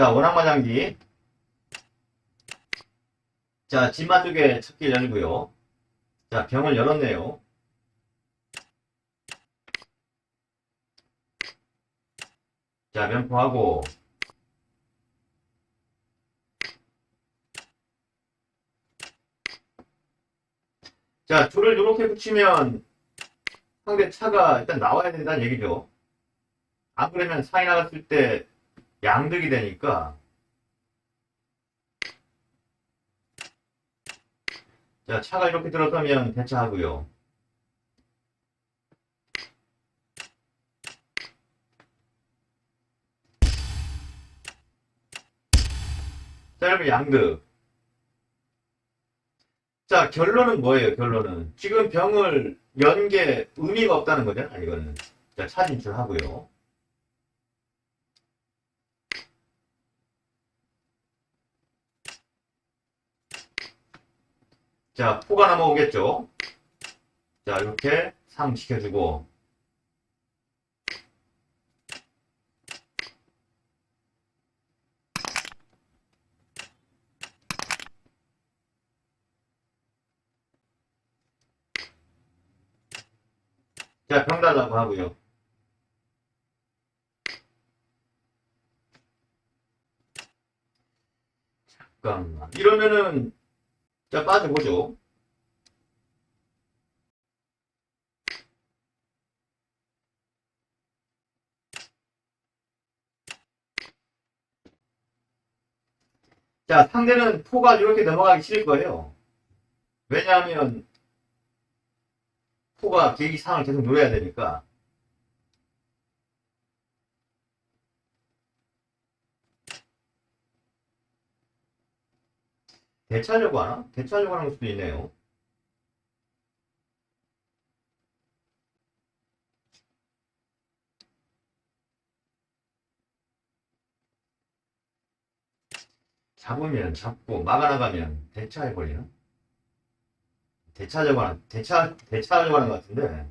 자, 원앙마장기. 자, 진마 쪽에 첫길 열고요. 자, 병을 열었네요. 자, 면포하고. 자, 줄을 이렇게 붙이면 상대 차가 일단 나와야 된다는 얘기죠. 안 그러면 사이 나갔을 때 양득이 되니까. 자, 차가 이렇게 들어서면 대차하고요. 자, 여러분 양득. 자, 결론은 뭐예요, 결론은? 지금 병을 연 게 의미가 없다는 거잖아, 이거는. 자, 차 진출하고요. 자, 포가 넘어오겠죠? 자, 이렇게 상 시켜주고. 자, 병 달라고 하고요. 잠깐만. 이러면은, 자, 빠져보죠. 자, 상대는 포가 이렇게 넘어가기 싫을 거예요. 왜냐하면, 포가 계기 상을 계속 노려야 되니까. 대차하려고 하나? 대차하려고 하는 걸 수도 있네요. 잡으면 잡고 막아나가면 대차해버리나? 대차하려고 하는, 대차, 대차하려고 하는 것 같은데.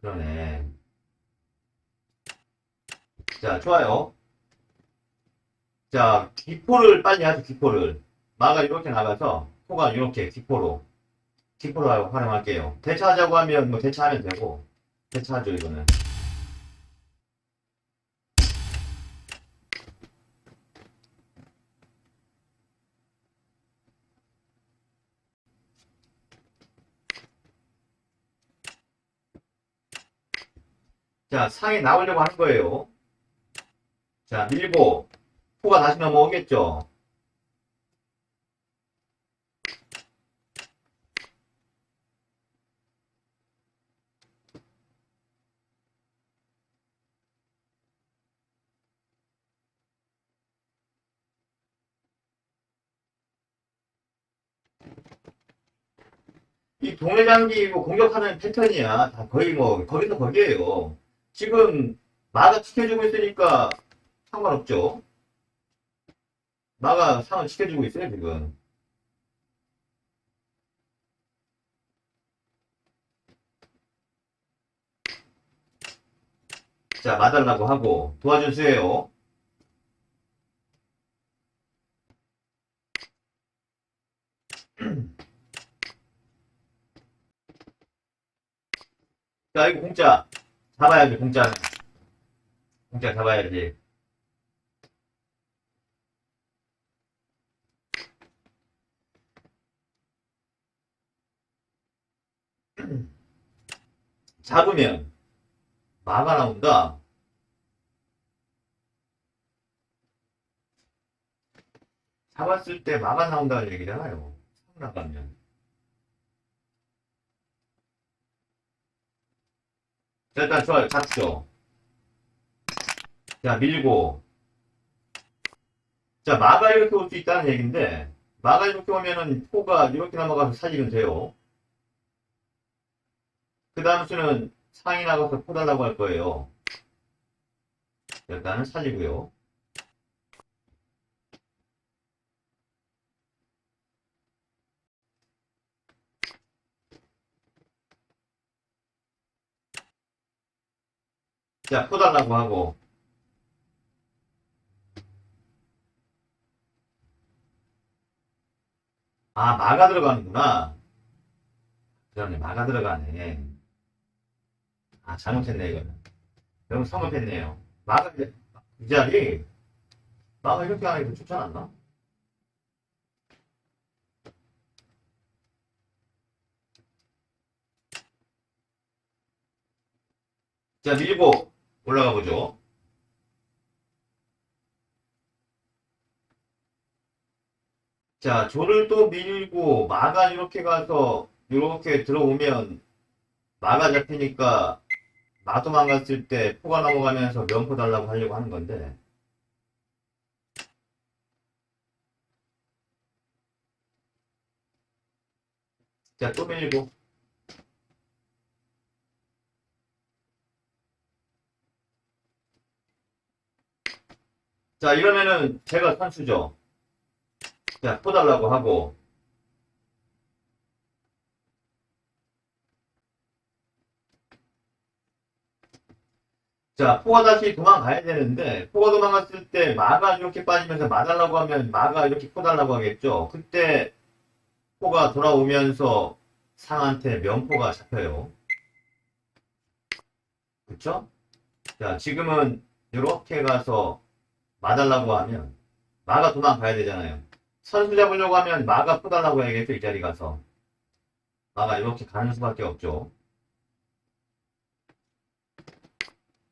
그러네. 자, 좋아요. 자, 기포를 빨리 하죠, 기포를. 마가 이렇게 나가서, 포가 이렇게 기포로. 기포로 활용할게요. 대차하자고 하면, 뭐, 대차하면 되고. 대차하죠, 이거는. 자, 상에 나오려고 하는 거예요. 자, 밀고, 포가 다시 넘어오겠죠. 이 동해장기 뭐 공격하는 패턴이야. 다 거의 뭐, 거기서 거기에요. 지금 마가 지켜주고 있으니까 상관없죠. 마가 상을 지켜주고 있어요, 지금. 자, 마달라고 하고 도와주세요. 자, 이거 공짜. 잡아야지, 공짜는. 공짜 잡아야지. 잡으면 마가 나온다. 잡았을 때 마가 나온다는 얘기잖아요. 상 나가면. 자, 일단 좋아요. 잡죠. 자, 밀고. 자, 마가 이렇게 올 수 있다는 얘기인데, 마가 이렇게 오면은 포가 이렇게 넘어가서 살리면 돼요. 그 다음 수는 상이 나가서 포 달라고 할 거예요. 일단은 살리고요. 자, 꺼달라고 하고. 아, 마가 들어가는구나. 그러네, 마가 들어가네. 아, 잘못했네, 이거는. 너무 성급했네요. 마가, 이 자리, 마가 이렇게 하는 게 좋지 않았나? 자, 밀고. 올라가 보죠. 자, 조를 또 밀고 마가 이렇게 가서 이렇게 들어오면 마가 잡히니까 마 도 망갔을 때 포가 넘어가면서 면포 달라고 하려고 하는 건데 자, 또 밀고 자, 이러면은 제가 선수죠. 자, 포 달라고 하고 자, 포가 다시 도망가야 되는데, 포가 도망갔을 때 마가 이렇게 빠지면서 마달라고 하면 마가 이렇게 포달라고 하겠죠. 그때 포가 돌아오면서 상한테 면포가 잡혀요. 그쵸? 자, 지금은 이렇게 가서 마달라고 하면 마가 도망가야 되잖아요. 선수 잡으려고 하면 마가 포달라고 해야겠죠, 이 자리 가서. 마가 이렇게 가는 수밖에 없죠.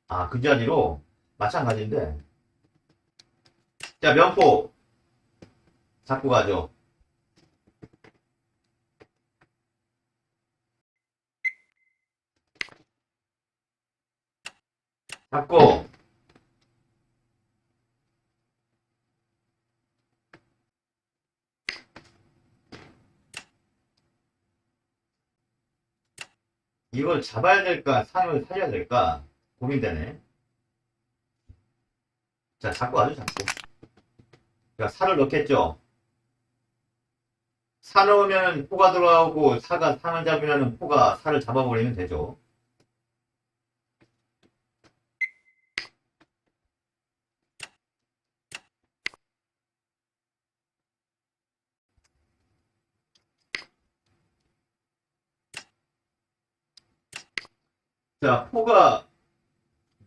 아, 그 자리로 마찬가지인데. 자, 면포 잡고 가죠. 잡고 이걸 잡아야 될까, 상을 살려야 될까 고민되네. 자, 잡고 가죠, 잡고. 자, 살을 넣겠죠. 사 넣으면 포가 들어가고 사가 상을 잡으면 포가 살을 잡아버리면 되죠. 자, 포가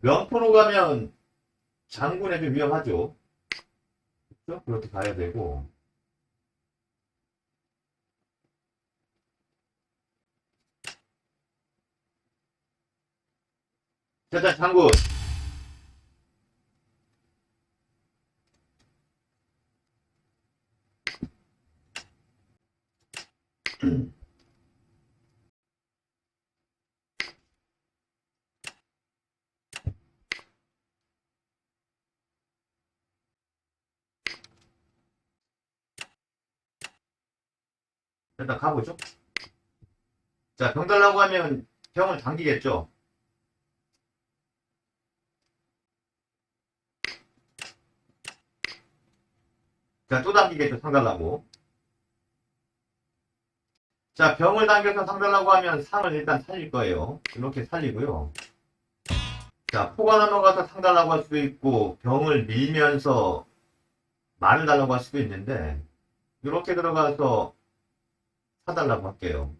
면포로 가면 장군에 좀 위험하죠. 그렇죠? 그렇게 가야 되고. 자, 자, 장군. 일단 가보죠. 자, 병 달라고 하면 병을 당기겠죠. 자, 또 당기겠죠, 상 달라고. 자, 병을 당겨서 상 달라고 하면 상을 일단 살릴 거예요. 이렇게 살리고요. 자, 포가 넘어가서 상 달라고 할 수도 있고, 병을 밀면서 말을 달라고 할 수도 있는데, 이렇게 들어가서 사달라고 할게요.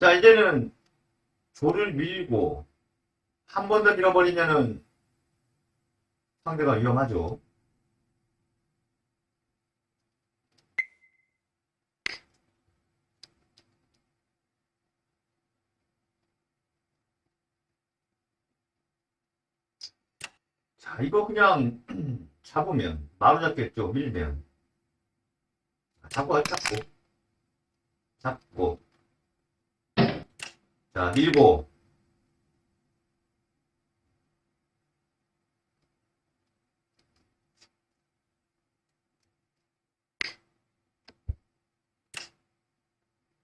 자, 이제는 조를 밀고 한 번 더 밀어버리면은 상대가 위험하죠. 자, 이거 그냥 잡으면 바로 잡겠죠. 밀면. 잡고 잡고 잡고 자 밀고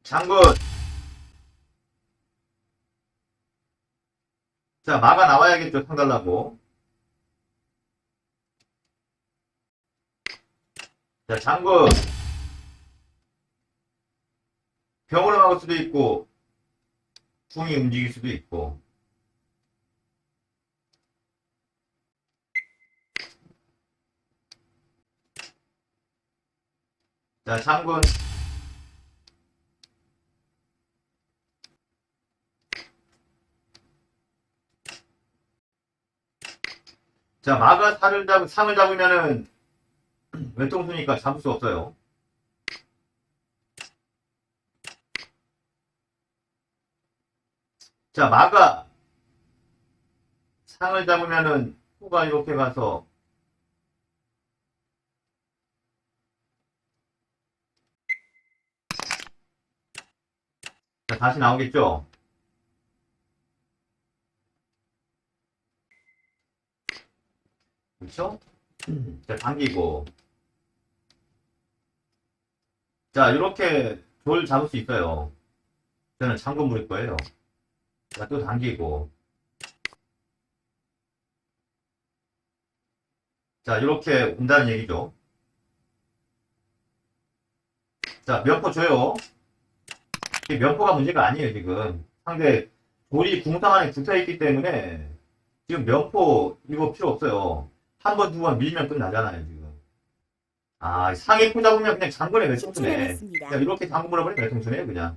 장군 자 마가 나와야겠죠 상달라고 자 장군 병으로 막을 수도 있고 궁이 움직일 수도 있고. 자, 장군. 자, 마가 살을 잡, 상을 잡으면은 왼통수니까 잡을 수 없어요. 자, 마가 상을 잡으면은 후가 이렇게 가서 자, 다시 나오겠죠? 그렇죠? 자, 당기고 자, 이렇게 돌 잡을 수 있어요. 저는 잠금 부릴 거예요. 자, 또 당기고. 자, 이렇게 온다는 얘기죠. 자, 면포 줘요. 이 면포가 문제가 아니에요, 지금. 상대 돌이 궁상 안에 붙어있기 때문에 지금 면포 이거 필요 없어요. 한 번, 두 번 밀면 끝나잖아요, 지금. 아, 상위 포 잡으면 그냥 초 외통수네. 야, 이렇게 장군 물어버리면 외통수네, 그냥.